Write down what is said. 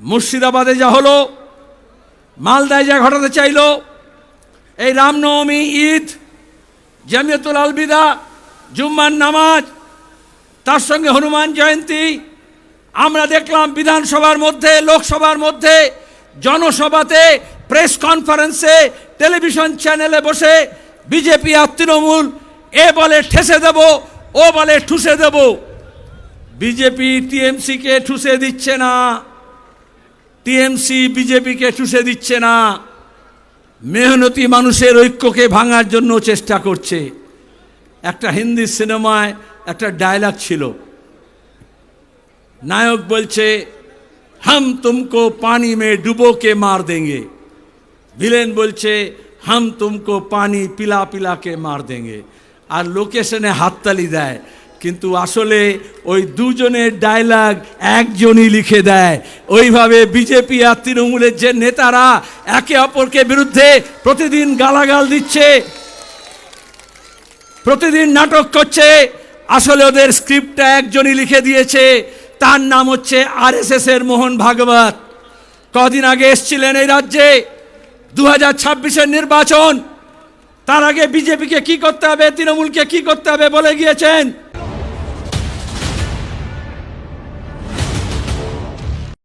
মুর্শিদাবাদে যা হলো, মালদায় যা ঘটাতে চাইলো, এই রামনবমী ঈদ, জামিয়াতুল আলবিদা, জুম্মার নামাজ, তার সঙ্গে হনুমান জয়ন্তী, আমরা দেখলাম বিধানসভার মধ্যে, লোকসভার মধ্যে, জনসভাতে, প্রেস কনফারেন্সে, টেলিভিশন চ্যানেলে বসে বিজেপি আর তৃণমূল, এ বলে ঠেসে দেব, ও বলে ঠুসে দেব। বিজেপি টিএমসিকে ঠুসে দিচ্ছে না। টিএমসি, বিজেপিকে চুষে দিচ্ছে না। মেহনতি মানুষের ঐক্যকে ভাঙার জন্য চেষ্টা করছে। একটা হিন্দি সিনেমায় একটা ডায়লগ ছিল। নায়ক বলছে, হাম তুমকো পানি মে ডুবো কে মার দেঙ্গে। ভিলেন বলছে, হাম তুমকো পানি পিলা পিলা কে মার দেंगे আর লোকেশনে হাততালি দেয়। কিন্তু আসলে ওই দুজনের ডায়লগ একজনই লিখে দেয়। ওইভাবে বিজেপি আর তৃণমূলের যে নেতারা একে অপরকে বিরুদ্ধে প্রতিদিন গালাগাল দিচ্ছে, প্রতিদিন নাটক করছে, আসলে ওদের স্ক্রিপ্টটা একজনই লিখে দিয়েছে, তার নাম হচ্ছে আরএসএস এর মোহন ভাগবত। কদিন আগে এসছিলেন এই রাজ্যে দু হাজার নির্বাচন, তার আগে বিজেপিকে কি করতে হবে, তৃণমূলকে কি করতে হবে বলে গিয়েছেন?